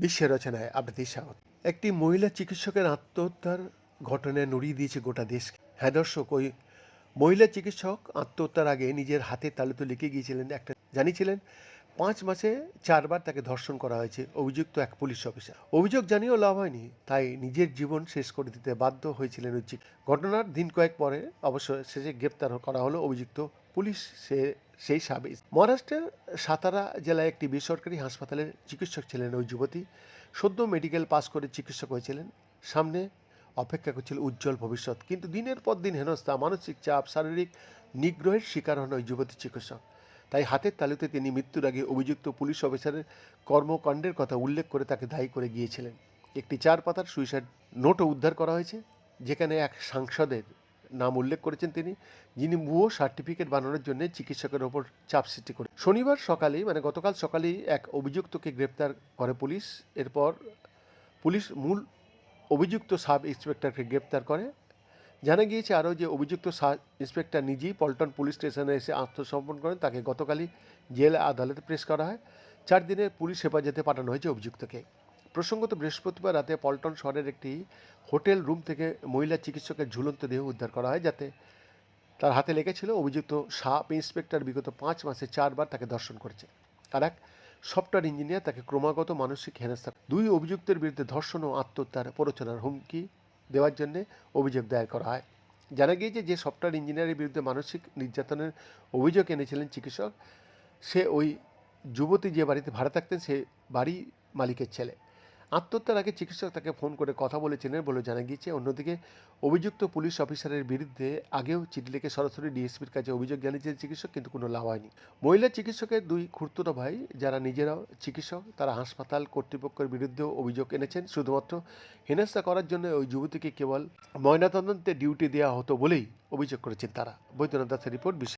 বিশ্বের রচনায় স্বাগত। একটি মহিলা চিকিৎসকের আত্মহত্যার ঘটনায় নড়িয়ে দিয়েছে গোটা দেশ। হ্যাঁ দর্শক, ওই মহিলা চিকিৎসক আত্মহত্যার আগে নিজের হাতে তালুতে লিখে গিয়েছিলেন একটা, জানিয়েছিলেন, পাঁচ মাসে চারবার তাকে ধর্ষণ করা হয়েছে, অভিযুক্ত এক পুলিশ অফিসার। অভিযোগ জানিয়েও লাভ হয়নি, তাই নিজের জীবন শেষ করে দিতে বাধ্য হয়েছিলেন ঘটনার দিন কয়েক পরে অবশ্য শেষে গ্রেপ্তার করা হলো অভিযুক্ত পুলিশ সে, সেই সাবেক মহারাষ্ট্রের সাতারা জেলায় একটি বেসরকারি হাসপাতালের চিকিৎসক ছিলেন ওই যুবতী। সদ্য মেডিকেল পাস করে চিকিৎসক হয়েছিলেন। সামনে অপেক্ষা করছিল উজ্জ্বল ভবিষ্যৎ। কিন্তু দিনের পর দিন হেনস্থা, মানসিক চাপ, শারীরিক নিগ্রহের শিকার হন ওই যুবতী চিকিৎসক। তাই হাতের তালুতে তিনি মৃত্যুর আগে অভিযুক্ত পুলিশ অফিসারের কর্মকাণ্ডের কথা উল্লেখ করে তাকে দায়ী করে গিয়েছিলেন। একটি চার পাতার সুইসাইড নোটও উদ্ধার করা হয়েছে, যেখানে এক সাংসদের নাম উল্লেখ করেছেন তিনি, যিনি ভুয়ো সার্টিফিকেট বানানোর জন্য চিকিৎসকের ওপর চাপ সৃষ্টি করে। শনিবার সকালেই মানে গতকাল সকালেই এক অভিযুক্তকে গ্রেপ্তার করে পুলিশ। এরপর পুলিশ মূল অভিযুক্ত সাব ইন্সপেক্টরকে গ্রেপ্তার করে। জানা গিয়েছে আরও যে অভিযুক্ত সাব ইন্সপেক্টর নিজেই পল্টন পুলিশ স্টেশনে এসে আত্মসমর্পণ করেন, তাকে গতকালই জেল আদালতে প্রেস করা হয়। চার দিনের পুলিশ হেফাজতে পাঠানো হয়েছে অভিযুক্তকে। প্রসঙ্গত বৃহস্পতিবার রাতে পল্টন শহরের একটি হোটেল রুম থেকে মহিলা চিকিৎসকের ঝুলন্ত দেহ উদ্ধার করা হয়, যাতে তার হাতে লেগেছিল। অভিযুক্ত সাপ ইন্সপেক্টর বিগত পাঁচ মাসে চারবার তাকে দর্শন করেছে। আর এক সফটওয়্যার ইঞ্জিনিয়ার তাকে ক্রমাগত মানসিক হেনস্থা দুই অভিযুক্তের বিরুদ্ধে ধর্ষণ ও আত্মহত্যার প্ররোচনার হুমকি দেওয়ার জন্য অভিযোগ দায়ের করা হয়। জানা গিয়েছে যে সফটওয়্যার ইঞ্জিনিয়ারের বিরুদ্ধে মানসিক নির্যাতনের অভিযোগ এনেছিলেন চিকিৎসক। সে ওই যুবতী যে বাড়িতে ভাড়া থাকতেন, সে বাড়ি মালিকের ছেলে। আত্মহত্যার আগে চিকিৎসক তাকে ফোন করে কথা বলেছিলেন বলে জানা গিয়েছে। অন্যদিকে অভিযুক্ত পুলিশ অফিসারের বিরুদ্ধে আগেও চিঠি লিখে সরাসরি ডিএসপির কাছে অভিযোগ জানিয়েছেন চিকিৎসক, কিন্তু কোনো লাভ হয়নি। মহিলা চিকিৎসকের দুই খুর্তুটো ভাই, যারা নিজেরাও চিকিৎসক, তারা হাসপাতাল কর্তৃপক্ষের বিরুদ্ধেও অভিযোগ এনেছেন। শুধুমাত্র হেনস্থা করার জন্য ওই যুবতীকে কেবল ময়নাতদন্তে ডিউটি দেওয়া হতো বলেই অভিযোগ করেছেন তারা। বৈদ্যনাথ দাসের রিপোর্ট